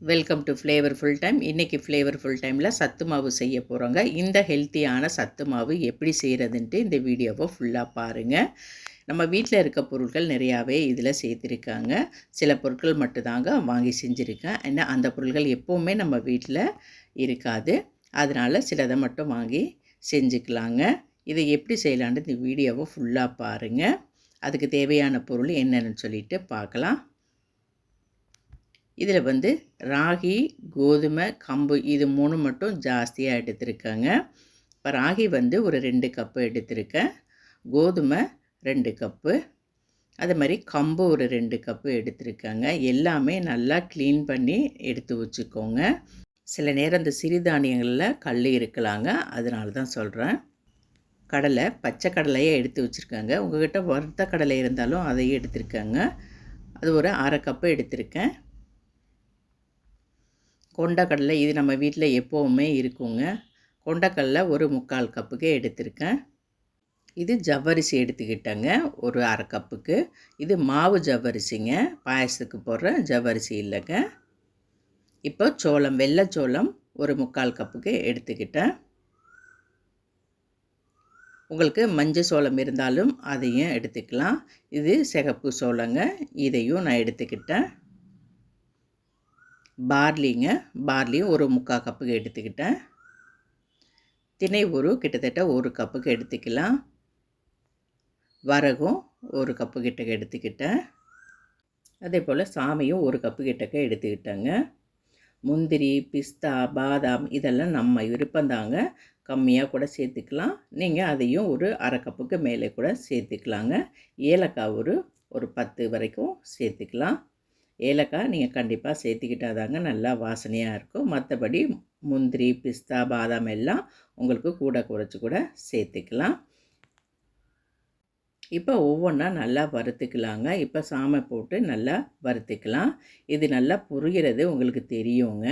Welcome to flavour full time இன்றைக்கி flavour full டைமில் சத்து மாவு செய்ய போகிறோங்க இந்த ஹெல்த்தியான சத்து மாவு எப்படி செய்கிறதுன்ட்டு இந்த வீடியோவை ஃபுல்லாக பாருங்கள் நம்ம வீட்டில் இருக்க பொருட்கள் நிறையாவே இதில் சேர்த்துருக்காங்க. சில பொருட்கள் மட்டும்தாங்க வாங்கி செஞ்சுருக்கேன். ஏன்னா அந்த பொருட்கள் எப்போவுமே நம்ம வீட்டில் இருக்காது. அதனால் சிலதை மட்டும் வாங்கி செஞ்சுக்கலாங்க. இதை எப்படி செய்யலான்னு இந்த வீடியோவை ஃபுல்லாக பாருங்கள் அதுக்கு தேவையான பொருள் என்னென்னு சொல்லிட்டு பார்க்கலாம். இதில் வந்து ராகி கோதுமை கம்பு இது மூணு மட்டும் ஜாஸ்தியாக எடுத்திருக்கேங்க. இப்போ ராகி வந்து ஒரு ரெண்டு கப்பு எடுத்திருக்கேன். கோதுமை ரெண்டு கப்பு. அது மாதிரி கம்பு ஒரு ரெண்டு கப்பு எடுத்திருக்கேங்க. எல்லாமே நல்லா க்ளீன் பண்ணி எடுத்து வச்சுக்கோங்க. சில நேரம் இந்த சிறுதானியங்களில் கல் இருக்கலாங்க. அதனால தான் சொல்கிறேன் கடலை பச்சை கடலையே எடுத்து வச்சுருக்காங்க. உங்கள்கிட்ட வறுத்த கடலை இருந்தாலும் அதையும் எடுத்திருக்காங்க. அது ஒரு அரை கப்பு எடுத்திருக்கேன். கொண்டக்கடலை இது நம்ம வீட்டில் எப்போவுமே இருக்குங்க. கொண்டக்கடலை ஒரு முக்கால் கப்புக்கு எடுத்திருக்கேன். இது ஜவ்வரிசி எடுத்துக்கிட்டேங்க ஒரு அரை கப்புக்கு. இது மாவு ஜவ்வரிசிங்க பாயசத்துக்கு போடுற ஜவ்வரிசி இல்லைங்க. இப்போ சோளம் வெள்ளைச்சோளம் ஒரு முக்கால் கப்புக்கு எடுத்துக்கிட்டேன். உங்களுக்கு மஞ்சள் சோளம் இருந்தாலும் அதையும் எடுத்துக்கலாம். இது சிகப்பு சோளங்க இதையும் நான் எடுத்துக்கிட்டேன். பார்லிங்க பார்லியும் ஒரு முக்கால் கப்புக்கு எடுத்துக்கிட்டேன். தினை ஊறு கிட்டத்தட்ட ஒரு கப்புக்கு எடுத்துக்கலாம். வரகும் ஒரு கப்பு கிட்டக்க எடுத்துக்கிட்டேன். அதே போல் சாமியும் ஒரு கப்பு கிட்டக்க எடுத்துக்கிட்டேங்க. முந்திரி பிஸ்தா பாதாம் இதெல்லாம் நம்ம விருப்பந்தாங்க கம்மியாக கூட சேர்த்துக்கலாம். நீங்கள் அதையும் ஒரு அரை கப்புக்கு மேலே கூட சேர்த்துக்கலாங்க. ஏலக்காய் ஒரு ஒரு பத்து வரைக்கும் சேர்த்துக்கலாம். ஏலக்காய் நீங்கள் கண்டிப்பாக சேர்த்துக்கிட்டால் தாங்க நல்லா வாசனையாக இருக்கும். மற்றபடி முந்திரி பிஸ்தா பாதாம் எல்லாம் உங்களுக்கு கூட குறைச்சி கூட சேர்த்துக்கலாம். இப்போ ஒவ்வொன்றா நல்லா வறுத்துக்கலாங்க. இப்போ சாமை போட்டு நல்லா வறுத்துக்கலாம். இது நல்லா புரிகிறது உங்களுக்கு தெரியுங்க.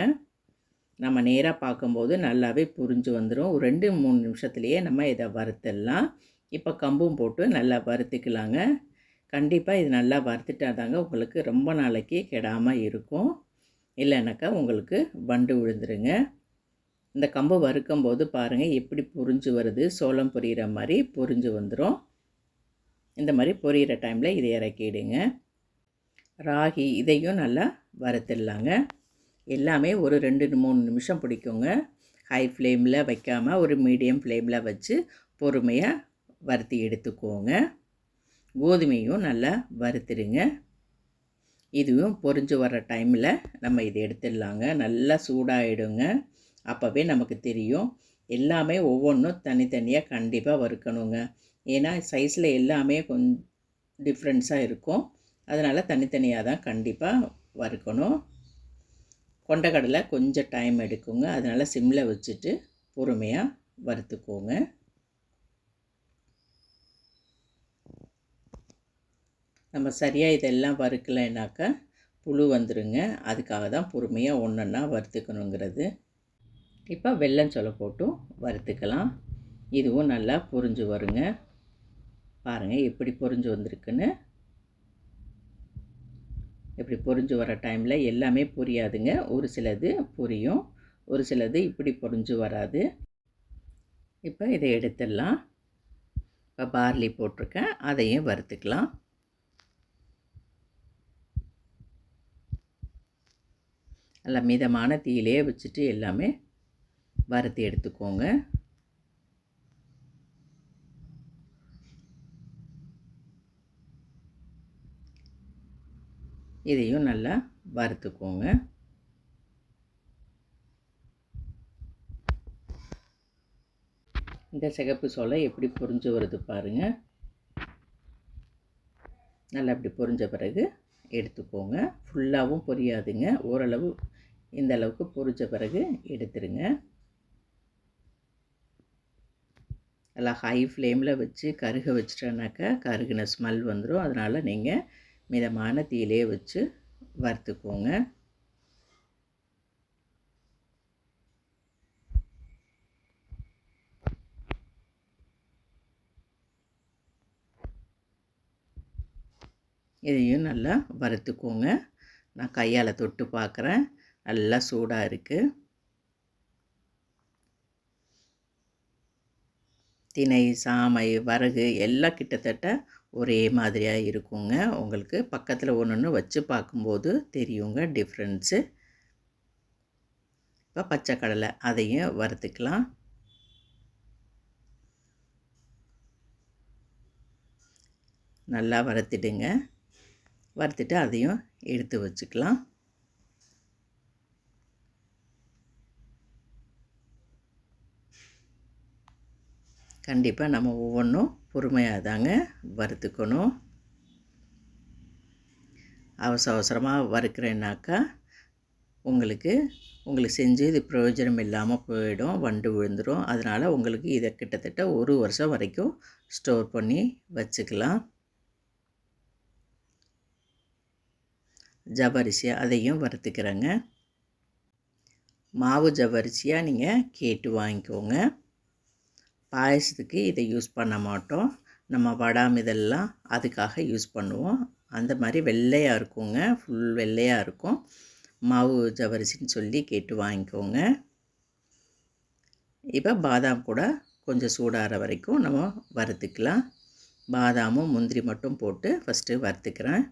நம்ம நேராக பார்க்கும்போது நல்லாவே புரிஞ்சு வந்துடும் ஒரு ரெண்டு மூணு நிமிஷத்துலேயே நம்ம இதை வறுத்துடலாம். இப்போ கம்பும் போட்டு நல்லா வறுத்துக்கலாங்க. கண்டிப்பாக இது நல்லா வறுத்துட்டா தாங்க உங்களுக்கு ரொம்ப நாளைக்கு கெடாமல் இருக்கும். இல்லைனாக்கா உங்களுக்கு வண்டு விழுந்துருங்க இந்த கம்பு வறுக்கும் போது பாருங்கள் எப்படி புரிஞ்சு வருது சோளம் பொரியிற மாதிரி புரிஞ்சு வந்துடும் இந்த மாதிரி பொரியிற டைமில் இதை இறக்கிடுங்க. ராகி இதையும் நல்லா வறுத்துடலாங்க. எல்லாமே ஒரு ரெண்டு மூணு நிமிஷம் பிடிக்குங்க. ஹை ஃப்ளேமில் வைக்காமல் ஒரு மீடியம் ஃப்ளேமில் வச்சு பொறுமையாக வறுத்தி எடுத்துக்கோங்க. கோதுமையும் நல்லா வறுத்துடுங்க. இதுவும் பொறிஞ்சு வர டைமில் நம்ம இதை எடுத்துடலாங்க. நல்லா சூடாகிடுங்க அப்போவே நமக்கு தெரியும். எல்லாமே ஒவ்வொன்றும் தனித்தனியாக கண்டிப்பாக வறுக்கணுங்க. ஏன்னா சைஸில் எல்லாமே கொஞ்சம் டிஃப்ரென்ஸாக இருக்கும். அதனால் தனித்தனியாக தான் கண்டிப்பாக வறுக்கணும். கொண்டக்கடலை கொஞ்சம் டைம் எடுக்குங்க. அதனால் சிம்மில் வச்சுட்டு பொறுமையாக வறுத்துக்கோங்க. நம்ம சரியாக இதெல்லாம் வறுக்கலைனாக்கா புழு வந்துடுங்க அதுக்காக தான் பொறுமையாக ஒன்றுன்னா வறுத்துக்கணுங்கிறது. இப்போ வெள்ளம் சொல்ல போட்டும் வறுத்துக்கலாம். இதுவும் நல்லா பொறிஞ்சு வருங்க. பாருங்கள் எப்படி பொறிஞ்சு வந்திருக்குன்னு. இப்படி பொறிஞ்சு வர டைமில் எல்லாமே புரியாதுங்க. ஒரு சிலது புரியும் ஒரு சிலது இப்படி பொரிஞ்சு வராது. இப்போ இதை எடுத்துடலாம். இப்போ பார்லி போட்டிருக்கேன். அதையும் வறுத்துக்கலாம். நல்லா மிதமான தீயிலே வச்சுட்டு எல்லாமே வறுத்து எடுத்துக்கோங்க. இதையும் நல்லா வறுத்துக்கோங்க. இந்த சிகப்பு சோளம் எப்படி பொறிஞ்சு வருது பாருங்கள் நல்லா இப்படி பொறிஞ்ச பிறகு எடுத்துக்கோங்க. ஃபுல்லாகவும் பொரியாதுங்க. ஓரளவு இந்த அளவுக்கு பொரிச்ச பிறகு எடுத்துருங்க நல்லா ஹை ஃப்ளேமில் வச்சு கருக வச்சிட்டோன்னாக்கா கருகின ஸ்மெல் வந்துடும் அதனால் நீங்கள் மிதமான தீயிலே வச்சு வறுத்துக்கோங்க. இதையும் நல்லா வறுத்துக்கோங்க. நான் கையால் தொட்டு பார்க்குறேன் நல்லா சூடாக இருக்குது திணை சாமை வரகு எல்லாம் கிட்டத்தட்ட ஒரே மாதிரியாக இருக்குங்க. உங்களுக்கு பக்கத்தில் ஒன்று ஒன்று வச்சு பார்க்கும்போது தெரியுங்க டிஃப்ரென்ஸு இப்போ பச்சை கடலை அதையும் வறுத்துக்கலாம். நல்லா வறுத்துடுங்க. வறுத்துட்டு அதையும் எடுத்து வச்சுக்கலாம். கண்டிப்பாக நம்ம ஒவ்வொன்றும் பொறுமையாக தாங்க வறுத்துக்கணும். அவசர அவசரமாக வறுக்கிறேன்னாக்கா உங்களுக்கு உங்களுக்கு செஞ்சு இது பிரயோஜனம் இல்லாமல் போயிடும் வண்டு விழுந்துடும் அதனால் உங்களுக்கு இதை கிட்டத்தட்ட ஒரு வருஷம் வரைக்கும் ஸ்டோர் பண்ணி வச்சுக்கலாம். ஜவரிசியாக அதையும் வறுத்துக்கிறேங்க. மாவு ஜவரிசியாக நீங்கள் கேட்டு வாங்கிக்கோங்க. பாயசத்துக்கு இதை யூஸ் பண்ண மாட்டோம். நம்ம வடாம் இதெல்லாம் அதுக்காக யூஸ் பண்ணுவோம். அந்த மாதிரி வெள்ளையாக இருக்குங்க. ஃபுல் வெள்ளையாக இருக்கும். மாவு ஜவரிசின்னு சொல்லி கேட்டு வாங்கிக்கோங்க. இப்போ பாதாம் கூட கொஞ்சம் சூடாகிற வரைக்கும் நம்ம வறுத்துக்கலாம். பாதாமும் முந்திரி மட்டும் போட்டு ஃபஸ்ட்டு வறுத்துக்கிறேன்.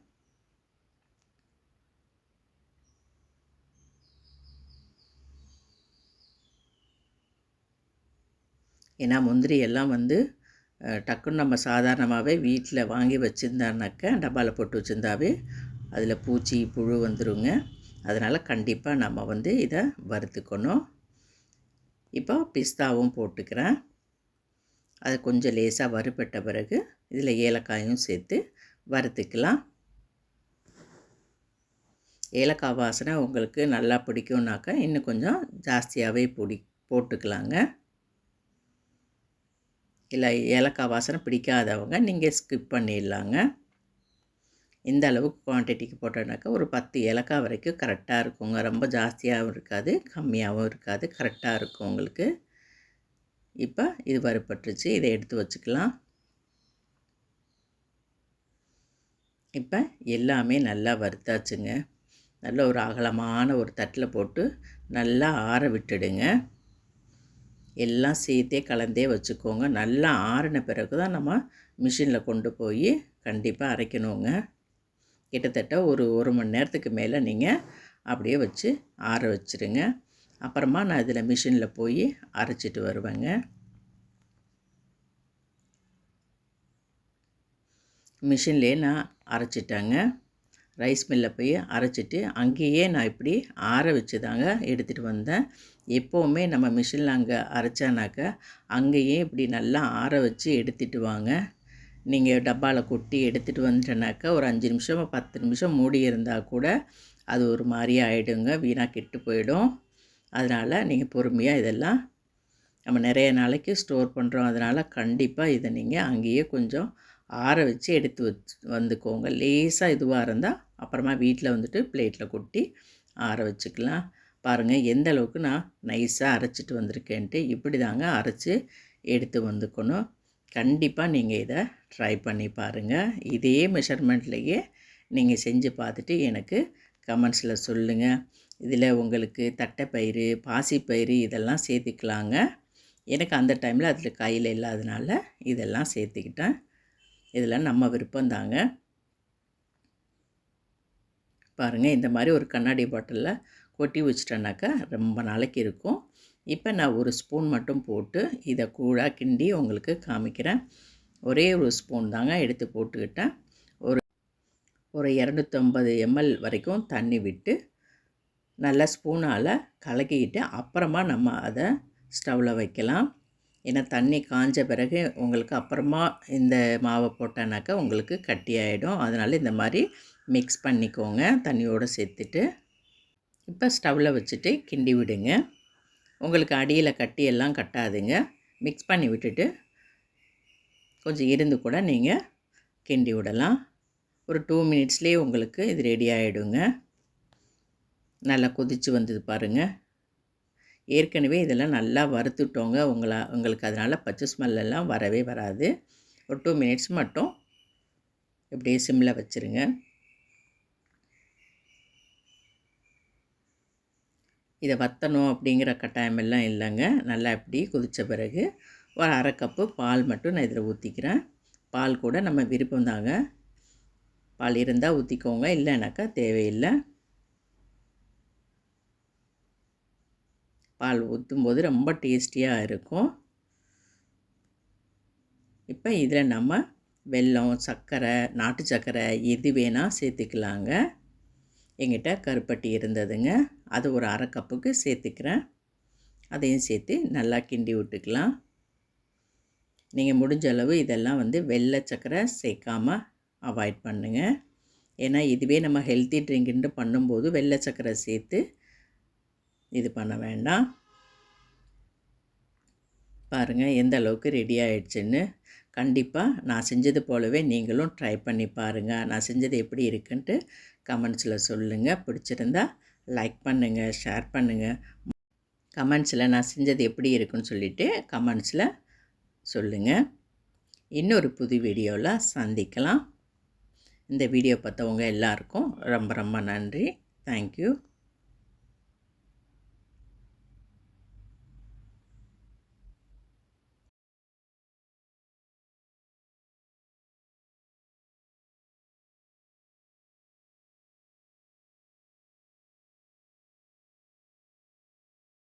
ஏன்னா முந்திரி எல்லாம் வந்து டக்குன்னு நம்ம சாதாரணமாகவே வீட்டில் வாங்கி வச்சுருந்தானாக்க டப்பாவில் போட்டு வச்சுருந்தாவே அதில் பூச்சி புழு வந்துடுங்க அதனால் கண்டிப்பாக நம்ம வந்து இதை வறுத்துக்கணும். இப்போ பிஸ்தாவும் போட்டுக்கிறேன். அது கொஞ்சம் லேசாக வறுப்பட்ட பிறகு இதில் ஏலக்காயும் சேர்த்து வறுத்துக்கலாம். ஏலக்காய் வாசனை உங்களுக்கு நல்லா பிடிக்கும்னாக்கா இன்னும் கொஞ்சம் ஜாஸ்தியாகவே பிடி போட்டுக்கலாங்க. இல்லை ஏலக்காய் வாசனை பிடிக்காதவங்க நீங்கள் ஸ்கிப் பண்ணிடலாங்க. இந்த அளவுக்கு குவான்டிட்டிக்கு போட்டோன்னாக்கா ஒரு பத்து ஏலக்காய் வரைக்கும் கரெக்டாக இருக்குங்க. ரொம்ப ஜாஸ்தியாகவும் இருக்காது கம்மியாகவும் இருக்காது கரெக்டாக இருக்கும் உங்களுக்கு. இப்போ இது வறுப்பட்டுருச்சு இதை எடுத்து வச்சுக்கலாம். இப்போ எல்லாமே நல்லா வறுத்தாச்சுங்க. நல்ல ஒரு அகலமான ஒரு தட்டில் போட்டு நல்லா ஆற விட்டுடுங்க. எல்லாம் சேர்த்தே கலந்தே வச்சுக்கோங்க. நல்லா ஆறின பிறகு தான் நம்ம மிஷினில் கொண்டு போய் கண்டிப்பாக அரைக்கணுங்க. கிட்டத்தட்ட ஒரு ஒரு மணி நேரத்துக்கு மேலே நீங்கள் அப்படியே வச்சு ஆற வச்சுருங்க. அப்புறமா நான் இதில் மிஷினில் போய் அரைச்சிட்டு வருவேங்க. மிஷின்லேயே நான் அரைச்சிட்டேங்க. ரைஸ் மில்லில் போய் அரைச்சிட்டு அங்கேயே நான் இப்படி ஆற வச்சு தாங்க எடுத்துகிட்டு வந்தேன். எப்போவுமே நம்ம மிஷினில் அங்கே அரைச்சானாக்கா அங்கேயே இப்படி நல்லா ஆற வச்சு எடுத்துகிட்டு வாங்க. நீங்கள் டப்பாவில் கொட்டி எடுத்துகிட்டு வந்துட்டனாக்கா ஒரு அஞ்சு நிமிஷம் பத்து நிமிஷம் மூடி இருந்தால் கூட அது ஒரு மாதிரி ஆகிடுங்க வீணாக கெட்டு போயிடும். அதனால் நீங்கள் பொறுமையாக இதெல்லாம் நம்ம நிறைய நாளைக்கு ஸ்டோர் பண்ணுறோம் அதனால் கண்டிப்பாக இதை நீங்கள் அங்கேயே கொஞ்சம் ஆற வச்சு எடுத்து வச்சு வந்துக்கோங்க. லேசாக இதுவாக இருந்தால் அப்புறமா வீட்டில் வந்துட்டு பிளேட்டில் கொட்டி ஆற வச்சுக்கலாம். பாருங்கள் எந்த அளவுக்கு நான் நைஸாக அரைச்சிட்டு வந்திருக்கேன்ட்டு இப்படி தாங்க அரைச்சி எடுத்து வந்துக்கணும். கண்டிப்பாக நீங்கள் இதை ட்ரை பண்ணி பாருங்கள் இதே மெஷர்மெண்ட்லேயே நீங்கள் செஞ்சு பார்த்துட்டு எனக்கு கமெண்ட்ஸில் சொல்லுங்கள் இதில் உங்களுக்கு தட்டைப்பயிறு பாசிப்பயிறு இதெல்லாம் சேர்த்துக்கலாங்க. எனக்கு அந்த டைமில் அதில் கையில் இல்லாதனால இதெல்லாம் சேர்த்துக்கிட்டேன். இதெல்லாம் நம்ம விருப்பம்தாங்க பாருங்கள் இந்த மாதிரி ஒரு கண்ணாடி பாட்டிலில் கொட்டி வச்சிட்டேனாக்கா ரொம்ப நாளைக்கு இருக்கும். இப்போ நான் ஒரு ஸ்பூன் மட்டும் போட்டு இதை கூழாக கிண்டி உங்களுக்கு காமிக்கிறேன். ஒரே ஒரு ஸ்பூன் தாங்க எடுத்து போட்டுக்கிட்டேன். ஒரு ஒரு இரநூத்தம்பது எம்எல் வரைக்கும் தண்ணி விட்டு நல்லா ஸ்பூனால் கலக்கிக்கிட்டு அப்புறமா நம்ம அதை ஸ்டவ்வில் வைக்கலாம். ஏன்னா தண்ணி காஞ்ச பிறகு உங்களுக்கு அப்புறமா இந்த மாவை போட்டோன்னாக்கா உங்களுக்கு கட்டி ஆகிடும் அதனால் இந்த மாதிரி மிக்ஸ் பண்ணிக்கோங்க. தண்ணியோடு சேர்த்துட்டு இப்போ ஸ்டவ்வில் வச்சுட்டு கிண்டி விடுங்க. உங்களுக்கு அடியில் கட்டியெல்லாம் கட்டாதுங்க. மிக்ஸ் பண்ணி விட்டுட்டு கொஞ்சம் இருந்து கூட நீங்கள் கிண்டி விடலாம். ஒரு டூ மினிட்ஸ்லேயே உங்களுக்கு இது ரெடி ஆகிடுங்க நல்லா கொதித்து வந்தது பாருங்கள் ஏற்கனவே இதெல்லாம் நல்லா வறுத்துட்டோங்க. உங்களை உங்களுக்கு அதனால் பச்சை ஸ்மெல்லாம் வரவே வராது. ஒரு டூ மினிட்ஸ் மட்டும் இப்படியே சிம்மில் வச்சுருங்க. இதை வற்றணும் அப்படிங்கிற கட்டாயம் எல்லாம் இல்லைங்க. நல்லா இப்படி கொதித்த பிறகு ஒரு அரை கப்பு பால் மட்டும் நான் இதில் ஊற்றிக்கிறேன் பால் கூட நம்ம விருப்பம் தாங்க. பால் இருந்தால் ஊற்றிக்கோங்க இல்லைனாக்கா தேவையில்லை. பால் ஊற்றும்போது ரொம்ப டேஸ்டியாக இருக்கும். இப்போ இதில் நம்ம வெல்லம் சர்க்கரை நாட்டு சர்க்கரை எது வேணால் சேர்த்துக்கலாங்க. எங்கிட்ட கருப்பட்டி இருந்ததுங்க. அது ஒரு அரை கப்புக்கு சேர்த்துக்கிறேன். அதையும் சேர்த்து நல்லா கிண்டி விட்டுக்கலாம். நீங்கள் முடிஞ்ச அளவு இதெல்லாம் வந்து வெள்ளை சக்கரை சேர்க்காமல் அவாய்ட் பண்ணுங்கள் ஏன்னா இதுவே நம்ம ஹெல்த்தி ட்ரிங்க்னு பண்ணும்போது வெள்ளை சக்கரை சேர்த்து இது பண்ண வேண்டாம். பாருங்கள் எந்த அளவுக்கு ரெடி ஆயிடுச்சுன்னு. கண்டிப்பாக நான் செஞ்சது போலவே நீங்களும் ட்ரை பண்ணி பாருங்கள் நான் செஞ்சது எப்படி இருக்குன்ட்டு கமெண்ட்ஸில் சொல்லுங்கள் பிடிச்சிருந்தா லைக் பண்ணுங்கள் ஷேர் பண்ணுங்கள் கமெண்ட்ஸில் நான் செஞ்சது எப்படி இருக்குன்னு சொல்லிவிட்டு கமெண்ட்ஸில் சொல்லுங்கள் இன்னொரு புது வீடியோவில் சந்திக்கலாம். இந்த வீடியோ பார்த்தவங்க எல்லாருக்கும் ரொம்ப ரொம்ப நன்றி. தேங்க்யூ